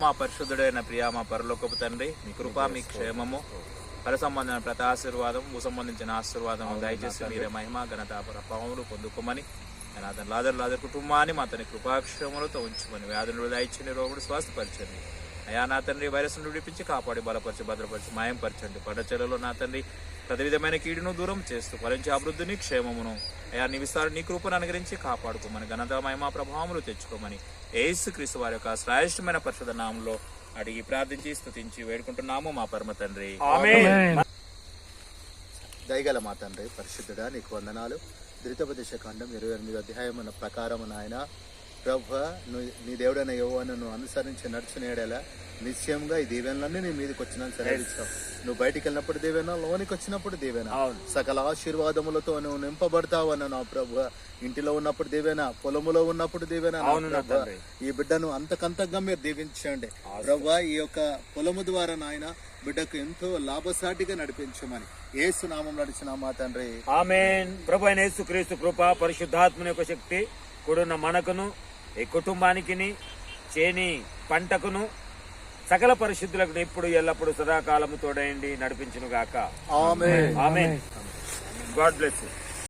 మా పరిశుద్ధుడైన ప్రియ మా పరలోకపు తండ్రి మీ కృప మీ క్షేమము పర సంబంధమైన ప్రతి ఆశీర్వాదం భూ సంబంధించిన ఆశీర్వాదం దయచేసి మీరే మహిమ ఘనత ప్రభావములు పొందుకోమని అతని లాదర్ లాదర్ కుటుంబాన్ని మా అతని కృపాక్షేమలతో ఉంచుకొని వ్యాధులు దయచండి రోగుడు స్వస్థపరచండి. అయా నా తండ్రి వైరస్ నుండి విడిపించి కాపాడి బలపరిచి భద్రపరిచి మాయంపరచండి. పడచెలలో నా తండ్రి ప్రతి విధమైన కీడును దూరం చేస్తూ ఫలించే అభివృద్ధిని క్షేమమును అయా నీ విస్తారం నీ కృపను అనుగ్రహించి కాపాడుకోమని ఘనత మహిమ ప్రభావములు తెచ్చుకోమని ఏసు క్రీస్తు వారి యొక్క శ్రేష్టమైన పరిశుధ నామంలో అడిగి ప్రార్థించి స్తుతించి వేడుకుంటున్నాము మా పరమ తండ్రి. దయగల మా తండ్రి పరిశుద్ధుడా నీకు వందనాలు. ధృతోపదేశ ఖండం ఇరవై ఎనిమిది అధ్యాయం అన్న ప్రకారం నాయన ప్రభు నువ్వు నీ దేవుడైన యువను నువ్వు అనుసరించి నడుచునేడేలా నిశ్చయంగా ఈ దీవెనలన్నీ నీ మీదకి వచ్చినా సరే నువ్వు బయటికి వెళ్ళినప్పుడు దీవెన లోనికి వచ్చినప్పుడు దీవెన సకల ఆశీర్వాదములతో నువ్వు నింపబడతావు అన్న నా ప్రభు ఇంటిలో ఉన్నప్పుడు దీవెన పొలములో ఉన్నప్పుడు దీవెన. ఈ బిడ్డను అంతకంతగా మీరు దీవించండి. ప్రభు ఈ యొక్క పొలము ద్వారా నాయన బిడ్డకు ఎంతో లాభసాటిగా నడిపించమని ఏసు నామం నడిచిన మా తండ్రి. ఆమెన్. ప్రభు అయిన యేసుక్రీస్తు కృప పరిశుద్ధాత్మని యొక్క శక్తి కూడున్న మనకును ఈ కుటుంబానికి చేని పంటకును సకల పరిశుద్ధులకు ఇప్పుడు ఎల్లప్పుడు సదాకాలము తోడయండి నడిపించును గాక ఆమె ఆమెన్. God bless you.